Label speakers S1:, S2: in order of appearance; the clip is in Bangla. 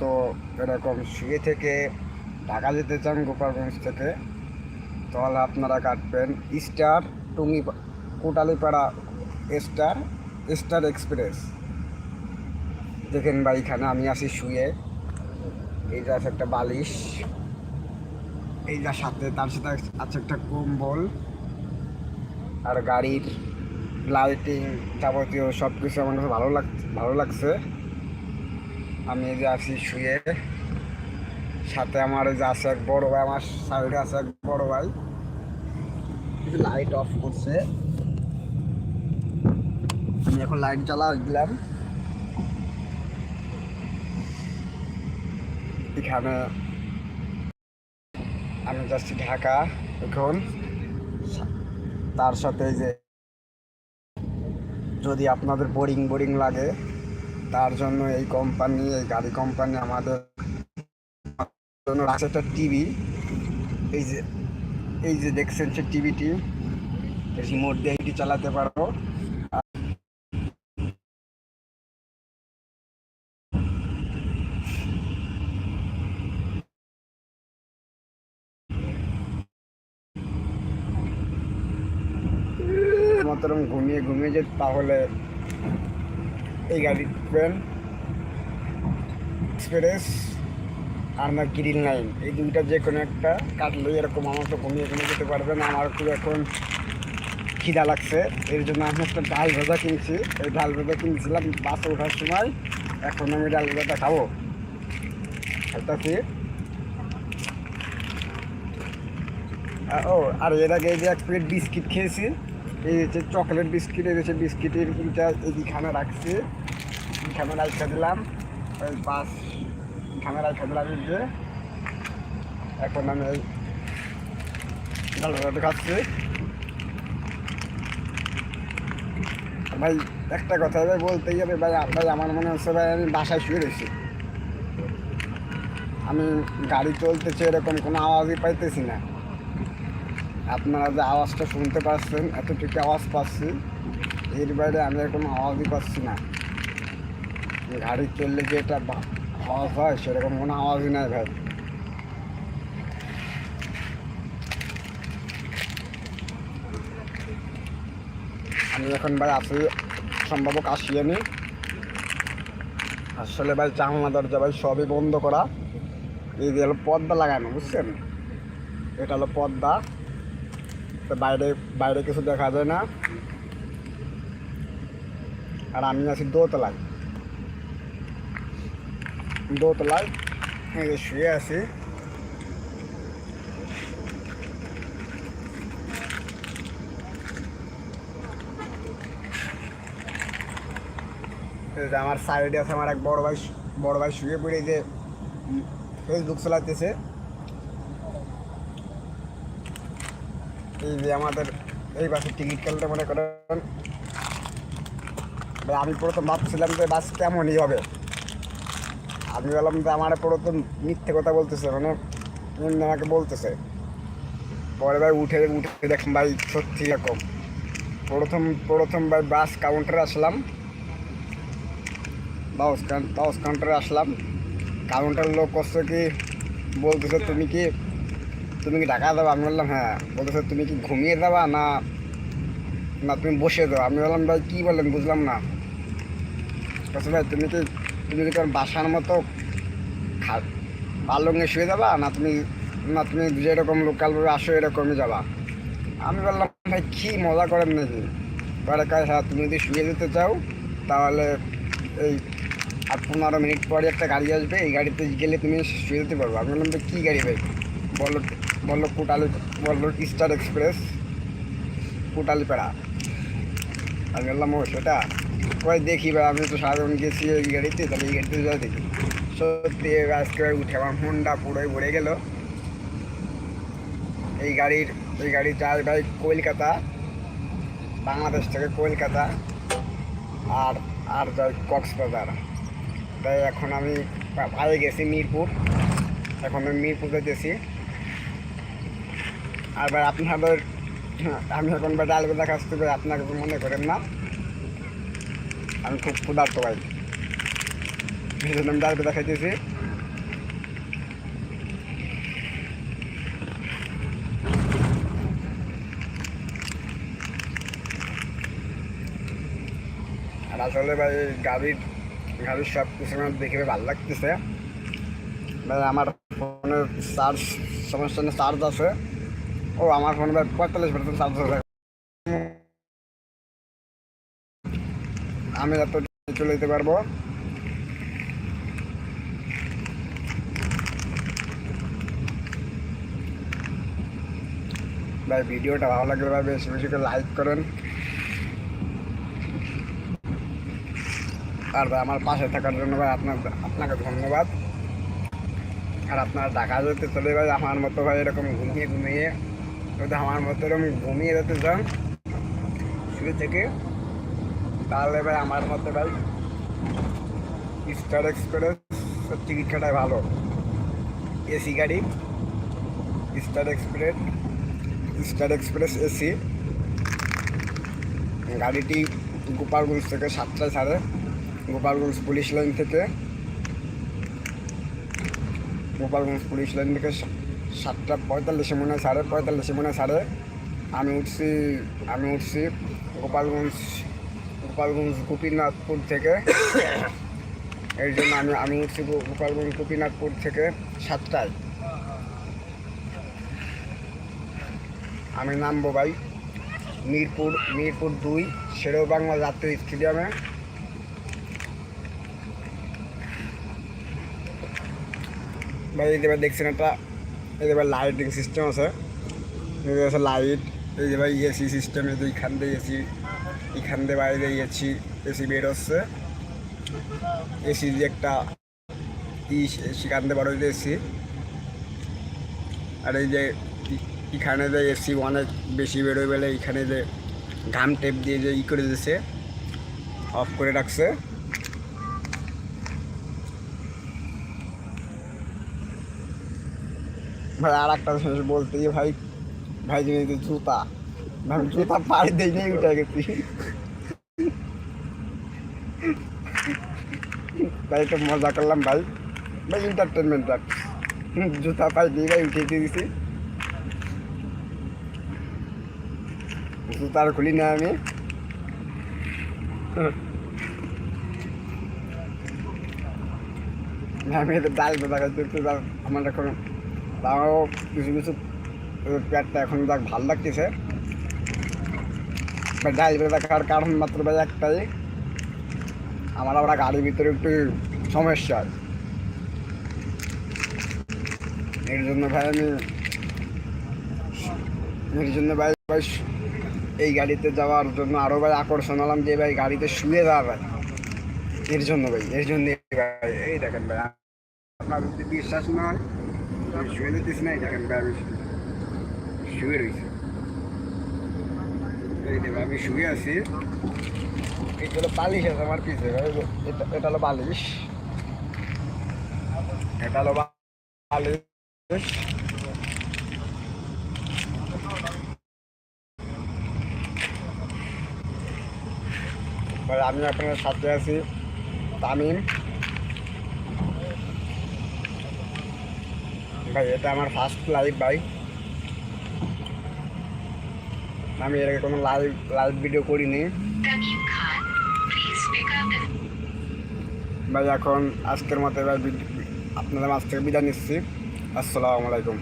S1: তো এরকম শুয়ে থেকে ঢাকা যেতে চান গোপালগঞ্জ থেকে, তাহলে আপনারা কাটবেন Star Tungi Kotalipara Star Star Express. দেখেন বা এখানে আমি আছি শুয়ে। এই এইটা আছে একটা বালিশ। এইটার সাথে, তার সাথে আছে একটা কম্বল আর গাড়ির লাইটিং যাবতীয় সব কিছু আমার কাছে ভালো লাগ, ভালো লাগছে। আমি যে আছি শুয়ে, সাথে আমার যে আছে এক বড় ভাই, আমার সাইডে আছে এক বড় ভাই। লাইট অফ করছে। আমি এখন লাইট জ্বালা দিলাম। এখানে আমি যাচ্ছি ঢাকা এখন। তার সাথে যে যদি আপনাদের বোরিং বোরিং লাগে তার জন্য এই কোম্পানি এই গাড়ি কোম্পানি আমাদের জন্য আছে একটা টিভি এই যে এই যে দেখছেন সে টিভিটি রিমোট দিয়ে এটি চালাতে পারব ঘুমিয়ে ঘুমিয়ে যেত তাহলে এই গাড়ি ট্রেন এক্সপ্রেস আর না গ্রিন লাইন এই দুইটা যে কোনো একটা কাটলে এরকম আমার তো কমিয়ে ঘুমিয়ে যেতে পারবেন আমার খুব এখন খিদা লাগছে। এর জন্য আমি একটা ডাল ভাজা কিনছি। এই ডাল ভাজা কিনছিলাম বাসে ওঠার সময়। এখন আমি ডাল ভাজাটা খাব। খাইতাছি। ও, আর এর আগে যে এক প্লেট বিস্কিট খেয়েছি। এই হচ্ছে চকলেট বিস্কিট, এই হচ্ছে বিস্কিটের দুইটা এইখানে রাখছি। এইখানে রাখতে দিলাম। ওই পাঁচ এইখানে রাখতে দিলাম যে। এখন আমি এই ডাল ভাজাটা খাচ্ছি। ভাই, একটা কথা ভাই, বলতেই হবে ভাই ভাই, আমার মনে হচ্ছে ভাই, আমি বাসায় শুয়ে রয়েছি। আমি গাড়ি চলতেছে, এরকম কোনো আওয়াজই পাইতেছি না। আপনারা যে আওয়াজটা শুনতে পাচ্ছেন, এতটুকু আওয়াজ পাচ্ছি, এর বাইরে আমি কোনো আওয়াজই পাচ্ছি না। গাড়ি চললে যে এটা আওয়াজ হয়, সেরকম কোনো আওয়াজই নাই ভাই। আমি এখন ভাই আসি সম্ভব কাশিয়ানি। আসলে ভাই জানলা, দরজা ভাই সবই বন্ধ করা। এই হলো পর্দা লাগানো, বুঝছেন? এটা হলো পর্দা। তো বাইরে বাইরে কিছু দেখা যায় না। আর আমি আছি দোতলায়। দোতলায় শুয়ে আছি। আমার সাইডে আছে আমার এক বড় ভাই বড় ভাই শুয়ে পড়ে যে ফেসবুক চালাতেছে এই যে আমাদের এই বাসে টিকিট কাটতে মনে করেন। আমি প্রথম ভাবছিলাম যে বাস কেমনই হবে। আমি বললাম যে আমার প্রথম মিথ্যে কথা বলতেছে মানে আমাকে বলতেছে। পরে ভাই উঠে উঠে দেখলাম ভাই সত্যি এরকম। প্রথম প্রথম ভাই বাস কাউন্টারে আসলাম। বাস কাউন্টারে আসলাম। কাউন্টার লোক করছে কি বলতেছে, তুমি কি তুমি কি ঢাকা দেবো আমি বললাম হ্যাঁ। বলতেছে, তুমি কি ঘুমিয়ে দেবা না না, তুমি বসে দেবো আমি বললাম, ভাই, কী বললেন বুঝলাম না। বলছে, ভাই, তুমি কি তুমি কি তোমার বাসার মতো খা পালঙে শুয়ে যাবা? না, তুমি না, তুমি যেরকম লোকালভাবে আসো, এরকমই যাবা? আমি বললাম, ভাই, কী মজা করেন নাকি? পরে কয় হ্যাঁ তুমি যদি শুয়ে যেতে চাও, তাহলে এই আর পনেরো মিনিট পরে একটা গাড়ি আসবে, এই গাড়িতে গেলে তুমি শুয়ে যেতে পারব। আমি বললাম, ভাই, কী গাড়ি ভাই? বলল বলল কোটালি বলল স্টার এক্সপ্রেস কোটালিপাড়া আমি বললাম, ও, সেটা? ওই দেখি ভাই আমি তো সারাদিন গেছি ওই গাড়িতে, তাহলে এই গাড়িতে যাই দেখি। সত্যি আজকে উঠে আমার মনটা পুরোই ভরে গেল। এই গাড়ির, এই গাড়ি যায় ভাই কলকাতা, বাংলাদেশ থেকে কলকাতা, আর আর যাই কক্সবাজার। তাই এখন আমি পায়ে গেছি মিরপুর। এখন আমি মিরপুরে গেছি। আবার আপনাদের আমি এখন বেটা আলবেদা কাছ থেকে আপনাকে মনে করেন না। আমি খুব ক্ষুধার্ত ভাই। সেজন্য আমি আলবেদা খাইতেছি। আর আসলে ভাই গাড়ির গাড়ির সব কিছু আমার দেখে ভালো লাগতেছে। ভাই, আমার ফোনের চার্জ সমস্যা চার্জ আছে। ও, আমার ফোন পঁয়তাল্লিশ পার্সেন্ট চার্জ আমি এত চলে যেতে পারব। ভাই, ভিডিওটা ভালো লাগলে ভাই, বেশি বেশি করে লাইক করেন। আর ভাই, আমার পাশে থাকার জন্য ভাই, আপনার, আপনাকে ধন্যবাদ। আর আপনার ঢাকা যেতে চলে ভাই, আমার মতো ভাই, এরকম ঘুমিয়ে ঘুমিয়ে যদি আমার মতো এরকম ঘুমিয়ে যেতে চান। শুরু থেকে তাহলে ভাই আমার মতো ভাই স্টার এক্সপ্রেস টিকিট কাটায় ভালো। এসি গাড়ি star express star express AC. গাড়িটি গোপালগঞ্জ থেকে সাতটায় ছাড়ে, গোপালগঞ্জ পুলিশ লাইন থেকে। গোপালগঞ্জ পুলিশ লাইন থেকে সাতটা পঁয়তাল্লিশে মনে হয়, সাড়ে পঁয়তাল্লিশে মনে হয়, সাড়ে। আমি উঠছি আমি উঠছি গোপালগঞ্জ গোপালগঞ্জ গোপীনাথপুর থেকে। এর জন্য আমি আমি উঠছি গোপালগঞ্জ গোপীনাথপুর থেকে সাতটায়। আমি নামবো ভাই, মিরপুর মিরপুর দুই, শেরেও বাংলা জাতীয় স্টেডিয়ামে। ভাই এই যে দেখছেন একটা এই যে লাইটিং সিস্টেম আছে। এই আছে লাইট এই যে ভাই এসি সিস্টেম এই এখান দিয়ে এসি এখান দিয়ে বাইরে এসি এসি বের হচ্ছে। এসি যে একটা ই সেখান দিয়ে বড় এসি আর এই যে এখানে যে এসি অনেক বেশি বেরোয় বলে এখানে যে ঘাম টেপ দিয়ে যে ই করে দিয়েছে অফ করে রাখছে। ভাই আর একটা জিনিস বলতে যে ভাই ভাই যে জুতা, ভাই জুতা পাড়ি দিয়ে নিয়ে উঠে গেছি তাই একটু মজা করলাম ভাই। ভাই এন্টারটেনমেন্ট জুতা পাই দিয়ে ভাই উঠিয়ে দিয়ে দিছি। জুতা আর খুলি না আমি। আমি তো ডাল বেদা দেখতে যাও আমার এখন। তাও কিছু কিছু পেটটা এখন দেখ ভালো লাগতেছে। ডাল বেদা কারণ মাত্র ভাই একটাই। আমার আবার গাড়ির ভিতরে একটু সমস্যা। এর জন্য ভাই আমি এর জন্য ভাই ভাই এই গাড়িতে যাওয়ার জন্য আরও ভাই আকর্ষণ হলাম যে ভাই গাড়িতে শুয়ে যাওয়া ভাই এর জন্য ভাই, এর জন্য ভাই, এই দেখেন ভাই, আপনার বিশ্বাস না আমি শুয়ে দিতেছি না ভাই আমি শুয়ে রয়েছি আমি শুয়ে আছি। এই হলো বালিশ আছে আমার পিছে এটা এটা হলো এটা হলো আমি আপনার সাথে আছি তামিম ভাই, এটা আমার ফার্স্ট লাইভ ভাই। আমি এর আগে কোনো লাইভ লাইভ ভিডিও করিনি। ভাই, এখন আজকের মতো বিদ- আপনাদের মাছ থেকে বিদায় নিচ্ছি। আসসালামু আলাইকুম।